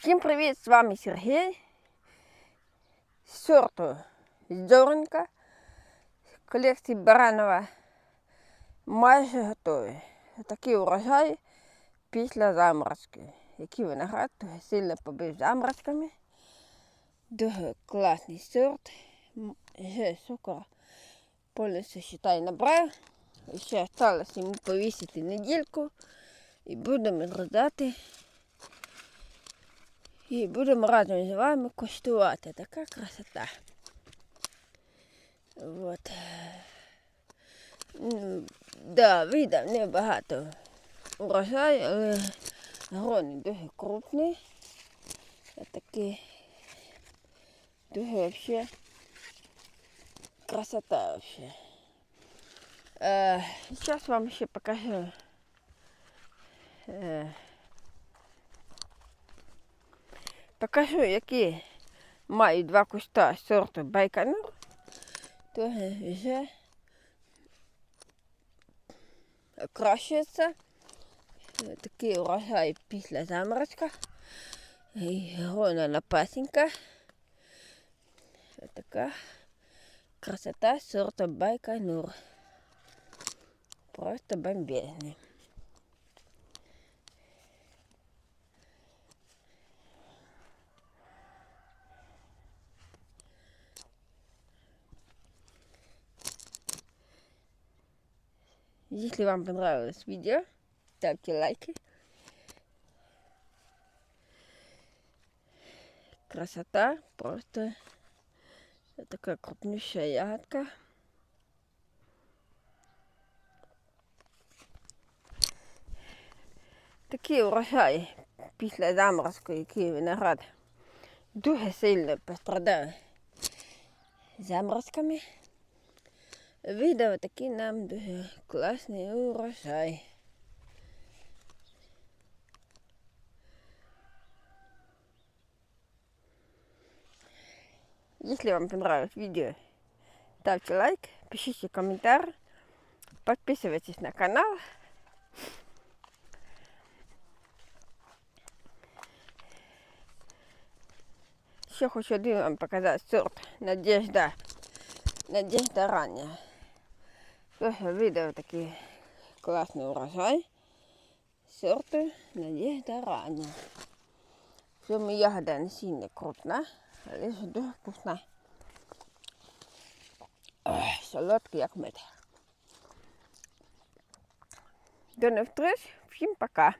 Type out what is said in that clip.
Всім привіт! З вами Сергій. З сорту Зоренька з колекції Баранова. Майже готові. Такий урожай після заморозки. Який виноград дуже сильно побив заморозками. Дуже класний сорт. Вже цукор повністю считай набрав. Ще залишилось йому повісити недільку. І будемо роздати. І будемо разом з вами коштувати. Така красота. Вот. М, Да, видав небагато урожаю, але грони дуже крупні. Такі дуже вообще красота вообще. Е, зараз вам ще покажу. Е, Покажу, які мають два куста сорту Байконур. То вже кращується. Такий урожай після заморозка. І грона напасенька. Ось така красота сорту Байконур. Просто бомбезний. Если вам понравилось видео, ставьте лайки. Красота, просто такая крупнющая ягодка. Такий урожай після заморозку, який виноград дуже сильно пострадав заморозками. Видав такий нам дуже класний урожай. Если вам понравилось видео, ставьте лайк, пишите комментарий, подписывайтесь на канал. Ще хочу один вам показати сорт Надежда. Надежда рання. Видав такий класний урожай. Сорти надіжда рання. Цьому ягода не сильно крупна, але ж дуже вкусна. Солодкий як мед. До нових встреч, всім пока.